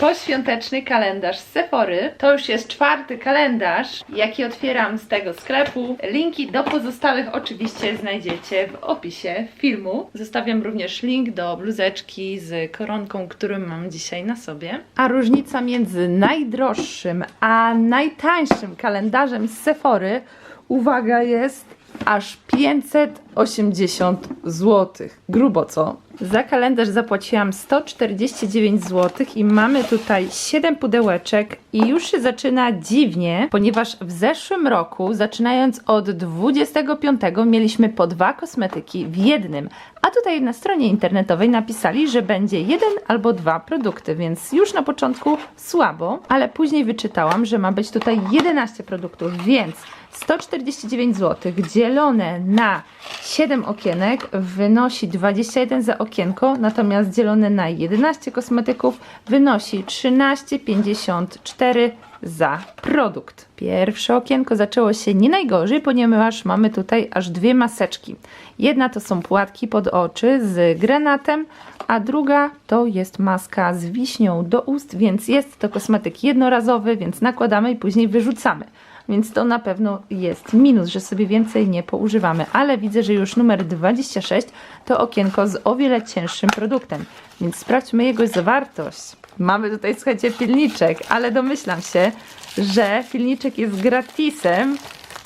poświąteczny kalendarz z Sephory. To już jest czwarty kalendarz, jaki otwieram z tego sklepu. Linki do pozostałych oczywiście znajdziecie w opisie filmu. Zostawiam również link do bluzeczki z koronką, którą mam dzisiaj na sobie. A różnica między najdroższym a najtańszym kalendarzem z Sephory, uwaga, jest aż 580 zł. Grubo co? Za kalendarz zapłaciłam 149 zł i mamy tutaj 7 pudełeczek i już się zaczyna dziwnie, ponieważ w zeszłym roku, zaczynając od 25, mieliśmy po dwa kosmetyki w jednym, a tutaj na stronie internetowej napisali, że będzie jeden albo dwa produkty, więc już na początku słabo, ale później wyczytałam, że ma być tutaj 11 produktów, więc 149 zł dzielone na 7 okienek wynosi 21 za okienko, natomiast dzielone na 11 kosmetyków wynosi 13,54 za produkt. Pierwsze okienko zaczęło się nie najgorzej, ponieważ mamy tutaj aż dwie maseczki. Jedna to są płatki pod oczy z granatem, a druga to jest maska z wiśnią do ust, więc jest to kosmetyk jednorazowy, więc nakładamy i później wyrzucamy więc to na pewno jest minus, że sobie więcej nie poużywamy. Ale widzę, że już numer 26 to okienko z o wiele cięższym produktem, więc sprawdźmy jego zawartość. Mamy tutaj, słuchajcie, pilniczek, ale domyślam się, że pilniczek jest gratisem,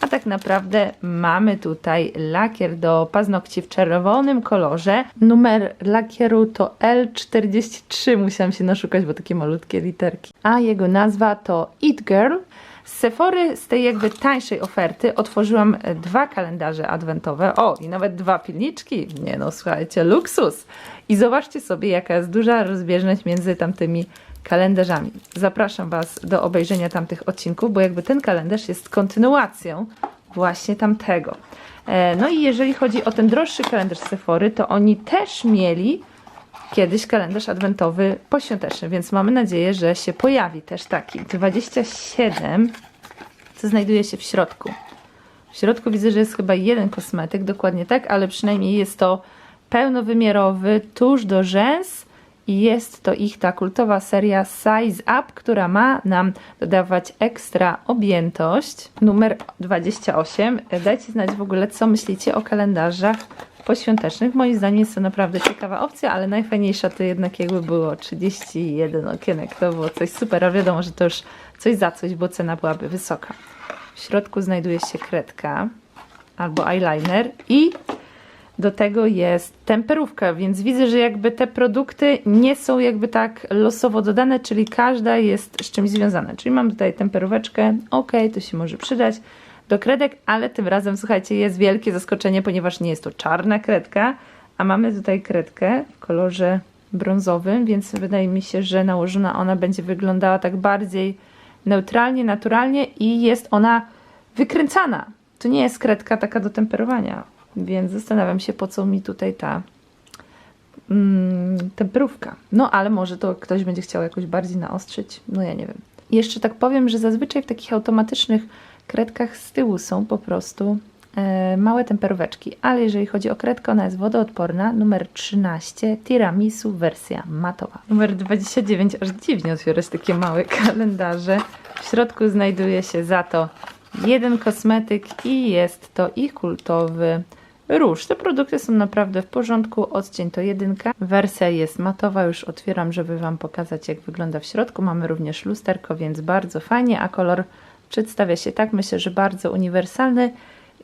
a tak naprawdę mamy tutaj lakier do paznokci w czerwonym kolorze. Numer lakieru to L43, musiałam się naszukać, bo takie malutkie literki. A jego nazwa to It Girl. Z Sephory, z tej jakby tańszej oferty, otworzyłam e, dwa kalendarze adwentowe. O, i nawet dwa pilniczki. Nie no, słuchajcie, luksus. I zobaczcie sobie, jaka jest duża rozbieżność między tamtymi kalendarzami. Zapraszam Was do obejrzenia tamtych odcinków, bo jakby ten kalendarz jest kontynuacją właśnie tamtego. E, No i jeżeli chodzi o ten droższy kalendarz Sephory, to oni też mieli kiedyś kalendarz adwentowy poświąteczny, więc mamy nadzieję, że się pojawi też taki. 27, co znajduje się w środku. W środku widzę, że jest chyba jeden kosmetyk, dokładnie tak, ale przynajmniej jest to pełnowymiarowy tusz do rzęs jest to ich ta kultowa seria Size Up, która ma nam dodawać ekstra objętość. Numer 28. Dajcie znać w ogóle, co myślicie o kalendarzach poświątecznych. Moim zdaniem jest to naprawdę ciekawa opcja, ale najfajniejsza to jednak jakby było 31 okienek. To było coś super, a wiadomo, że to już coś za coś, bo cena byłaby wysoka. W środku znajduje się kredka albo eyeliner i do tego jest temperówka, więc widzę, że jakby te produkty nie są jakby tak losowo dodane, czyli każda jest z czymś związana. Czyli mam tutaj temperóweczkę, ok, to się może przydać do kredek, ale tym razem, słuchajcie, jest wielkie zaskoczenie, ponieważ nie jest to czarna kredka, a mamy tutaj kredkę w kolorze brązowym, więc wydaje mi się, że nałożona ona będzie wyglądała tak bardziej neutralnie, naturalnie i jest ona wykręcana. To nie jest kredka taka do temperowania, więc zastanawiam się, po co mi tutaj ta mm, temperówka. No, ale może to ktoś będzie chciał jakoś bardziej naostrzyć. No, ja nie wiem. Jeszcze tak powiem, że zazwyczaj w takich automatycznych kredkach z tyłu są po prostu e, małe temperóweczki, ale jeżeli chodzi o kredkę, ona jest wodoodporna. Numer 13, tiramisu wersja matowa. Numer 29, aż dziwnie otwierać takie małe kalendarze. W środku znajduje się za to jeden kosmetyk i jest to ich kultowy róż. Te produkty są naprawdę w porządku. Odcień to jedynka. Wersja jest matowa. Już otwieram, żeby Wam pokazać, jak wygląda w środku. Mamy również lusterko, więc bardzo fajnie, a kolor przedstawia się tak, myślę, że bardzo uniwersalny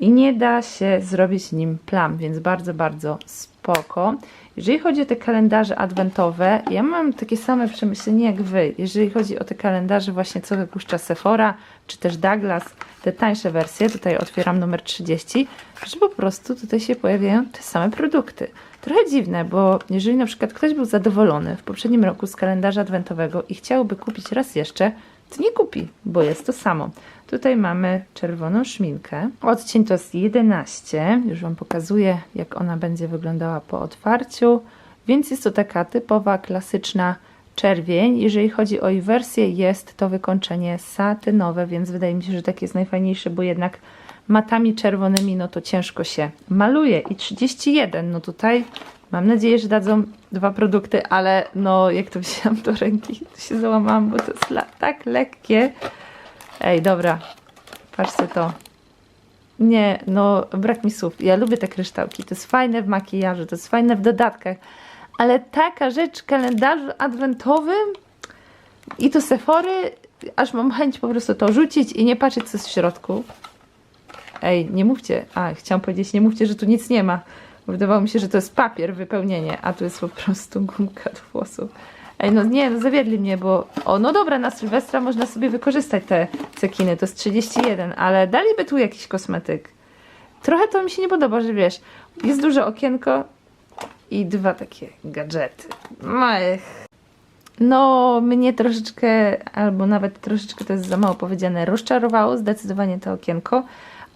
i nie da się zrobić nim plam, więc bardzo, bardzo spoko. Jeżeli chodzi o te kalendarze adwentowe, ja mam takie same przemyślenie jak Wy. Jeżeli chodzi o te kalendarze właśnie, co wypuszcza Sephora, czy też Douglas, te tańsze wersje, tutaj otwieram numer 30, że po prostu tutaj się pojawiają te same produkty. Trochę dziwne, bo jeżeli na przykład ktoś był zadowolony w poprzednim roku z kalendarza adwentowego i chciałby kupić raz jeszcze, nie kupi, bo jest to samo. Tutaj mamy czerwoną szminkę. Odcień to jest 11. Już Wam pokazuję, jak ona będzie wyglądała po otwarciu. Więc jest to taka typowa, klasyczna czerwień. Jeżeli chodzi o jej wersję, jest to wykończenie satynowe, więc wydaje mi się, że takie jest najfajniejsze, bo jednak matami czerwonymi, no to ciężko się maluje. I 31, no tutaj Mam nadzieję, że dadzą dwa produkty, ale no jak to wzięłam do ręki, to się załamałam, bo to jest tak lekkie. Ej, dobra, patrzcie to. Nie, no brak mi słów. Ja lubię te kryształki. To jest fajne w makijażu, to jest fajne w dodatkach, ale taka rzecz w kalendarzu i to Sephory, aż mam chęć po prostu to rzucić i nie patrzeć co jest w środku. Ej, nie mówcie, a chciałam powiedzieć, nie mówcie, że tu nic nie ma. Wydawało mi się, że to jest papier, wypełnienie, a tu jest po prostu gumka do włosów. Ej, no nie, no zawiedli mnie, bo... O, no dobra, na Sylwestra można sobie wykorzystać te cekiny, to jest 31, ale daliby tu jakiś kosmetyk. Trochę to mi się nie podoba, że wiesz, jest duże okienko i dwa takie gadżety. Ech. No, mnie troszeczkę, albo nawet troszeczkę to jest za mało powiedziane, rozczarowało zdecydowanie to okienko,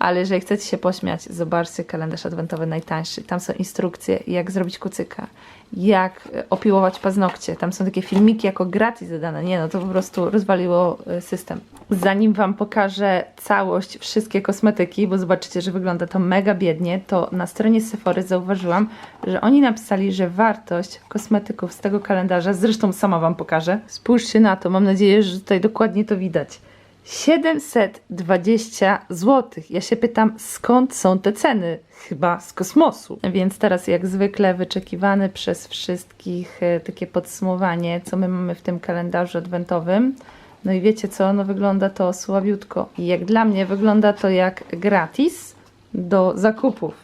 ale jeżeli chcecie się pośmiać, zobaczcie kalendarz adwentowy najtańszy. Tam są instrukcje, jak zrobić kucyka, jak e, opiłować paznokcie. Tam są takie filmiki jako gratis dodane. Nie no, to po prostu rozwaliło e, system. Zanim Wam pokażę całość, wszystkie kosmetyki, bo zobaczycie, że wygląda to mega biednie, to na stronie Sephory zauważyłam, że oni napisali, że wartość kosmetyków z tego kalendarza, zresztą sama Wam pokażę. Spójrzcie na to, mam nadzieję, że tutaj dokładnie to widać. 720 zł. Ja się pytam, skąd są te ceny? Chyba z kosmosu. Więc teraz, jak zwykle, wyczekiwane przez wszystkich e, takie podsumowanie, co my mamy w tym kalendarzu adwentowym. No i wiecie co? No wygląda to słabiutko. I jak dla mnie wygląda to jak gratis do zakupów.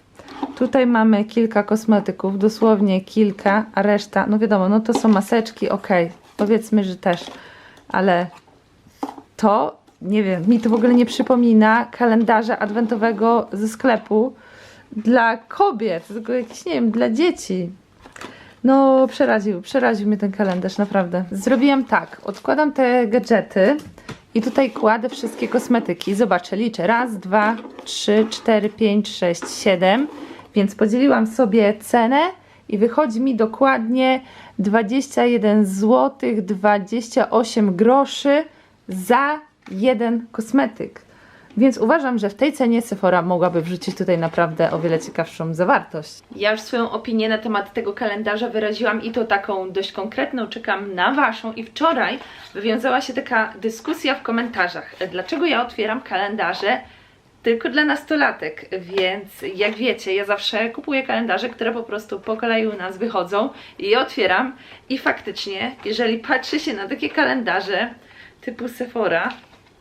Tutaj mamy kilka kosmetyków, dosłownie kilka, a reszta, no wiadomo, no to są maseczki, ok, powiedzmy, że też, ale to, nie wiem, mi to w ogóle nie przypomina kalendarza adwentowego ze sklepu dla kobiet, tylko jakiś, nie wiem, dla dzieci. No, przeraził, przeraził mnie ten kalendarz, naprawdę. Zrobiłam tak, odkładam te gadżety i tutaj kładę wszystkie kosmetyki. Zobaczę, liczę. Raz, dwa, trzy, cztery, pięć, sześć, siedem. Więc podzieliłam sobie cenę i wychodzi mi dokładnie 21 zł 28 groszy za jeden kosmetyk. Więc uważam, że w tej cenie Sephora mogłaby wrzucić tutaj naprawdę o wiele ciekawszą zawartość. Ja już swoją opinię na temat tego kalendarza wyraziłam i to taką dość konkretną. Czekam na Waszą. I wczoraj wywiązała się taka dyskusja w komentarzach. Dlaczego ja otwieram kalendarze tylko dla nastolatek, więc jak wiecie, ja zawsze kupuję kalendarze, które po prostu po kolei u nas wychodzą i je otwieram i faktycznie, jeżeli patrzy się na takie kalendarze typu Sephora,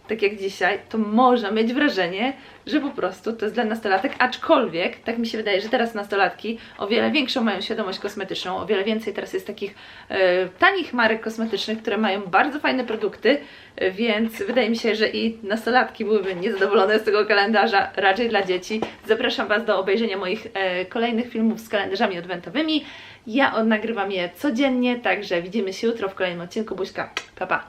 tak jak dzisiaj, to można mieć wrażenie, że po prostu to jest dla nastolatek, aczkolwiek tak mi się wydaje, że teraz nastolatki o wiele większą mają świadomość kosmetyczną, o wiele więcej teraz jest takich e, tanich marek kosmetycznych, które mają bardzo fajne produkty, e, więc wydaje mi się, że i nastolatki byłyby niezadowolone z tego kalendarza, raczej dla dzieci. Zapraszam Was do obejrzenia moich e, kolejnych filmów z kalendarzami adwentowymi. Ja nagrywam je codziennie, także widzimy się jutro w kolejnym odcinku. Buźka, pa pa!